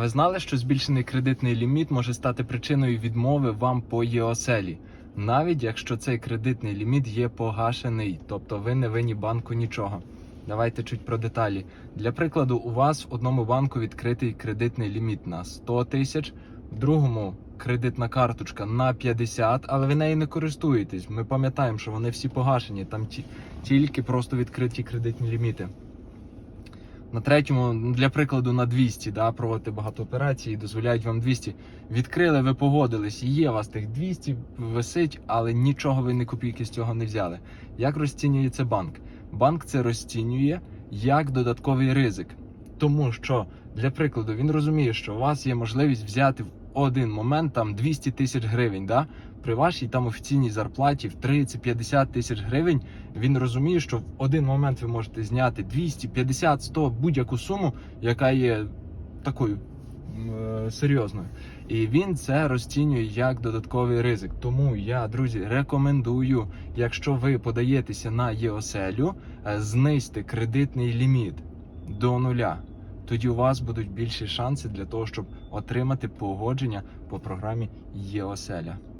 Ви знали, що збільшений кредитний ліміт може стати причиною відмови вам по ЄОСЕЛі, навіть якщо цей кредитний ліміт є погашений, тобто ви не винні банку нічого. Давайте чуть про деталі. Для прикладу, у вас в одному банку відкритий кредитний ліміт на 100 тисяч, в другому кредитна карточка на 50, але ви нею не користуєтесь. Ми пам'ятаємо, що вони всі погашені, там ті- тільки просто відкриті кредитні ліміти. На третьому, для прикладу, на 200, да, проводити багато операцій, дозволяють вам 200. Відкрили, ви погодились, є у вас тих 200, висить, але нічого ви не копійки з цього не взяли. Як розцінює це банк? Банк це розцінює як додатковий ризик. Тому що, для прикладу, він розуміє, що у вас є можливість взяти в один момент там 200 тисяч гривень. Да? При вашій там офіційній зарплаті в 30-50 тисяч гривень він розуміє, що в один момент ви можете зняти 200, 50, 100, будь-яку суму, яка є такою е, серйозною. І він це розцінює як додатковий ризик. Тому я, друзі, рекомендую, якщо ви подаєтеся на ЄОСЕЛю, е, знизьте кредитний ліміт до нуля. Тоді у вас будуть більші шанси для того, щоб отримати погодження по програмі ЄОСЕЛя.